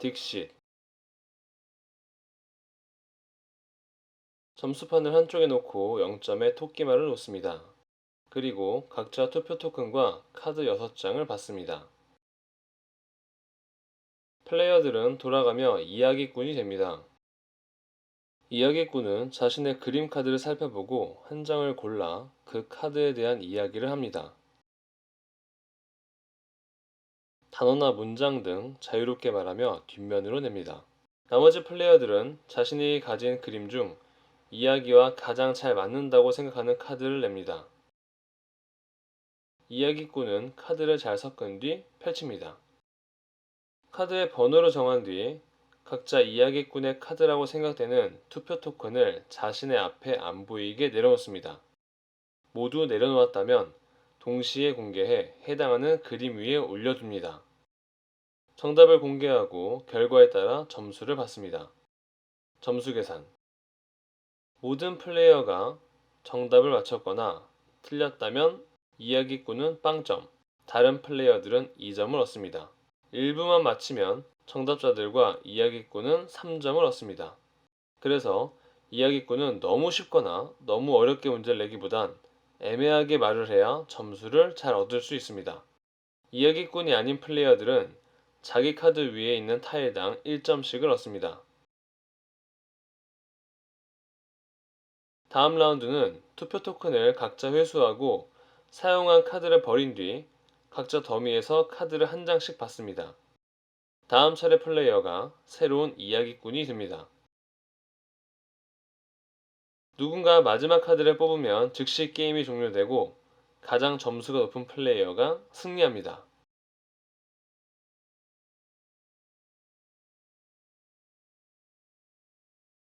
딕싯 점수판을 한쪽에 놓고 0점에 토끼말을 놓습니다. 그리고 각자 투표 토큰과 카드 6장을 받습니다. 플레이어들은 돌아가며 이야기꾼이 됩니다. 이야기꾼은 자신의 그림 카드를 살펴보고 한 장을 골라 그 카드에 대한 이야기를 합니다. 단어나 문장 등 자유롭게 말하며 뒷면으로 냅니다. 나머지 플레이어들은 자신이 가진 그림 중 이야기와 가장 잘 맞는다고 생각하는 카드를 냅니다. 이야기꾼은 카드를 잘 섞은 뒤 펼칩니다. 카드의 번호를 정한 뒤 각자 이야기꾼의 카드라고 생각되는 투표 토큰을 자신의 앞에 안 보이게 내려놓습니다. 모두 내려놓았다면 동시에 공개해 해당하는 그림 위에 올려둡니다. 정답을 공개하고 결과에 따라 점수를 받습니다. 점수 계산 모든 플레이어가 정답을 맞췄거나 틀렸다면 이야기꾼은 빵점, 다른 플레이어들은 2점을 얻습니다. 일부만 맞히면 정답자들과 이야기꾼은 3점을 얻습니다. 그래서 이야기꾼은 너무 쉽거나 너무 어렵게 문제를 내기보단 애매하게 말을 해야 점수를 잘 얻을 수 있습니다. 이야기꾼이 아닌 플레이어들은 자기 카드 위에 있는 타일당 1점씩을 얻습니다. 다음 라운드는 투표 토큰을 각자 회수하고 사용한 카드를 버린 뒤 각자 더미에서 카드를 한 장씩 받습니다. 다음 차례 플레이어가 새로운 이야기꾼이 됩니다. 누군가 마지막 카드를 뽑으면 즉시 게임이 종료되고 가장 점수가 높은 플레이어가 승리합니다.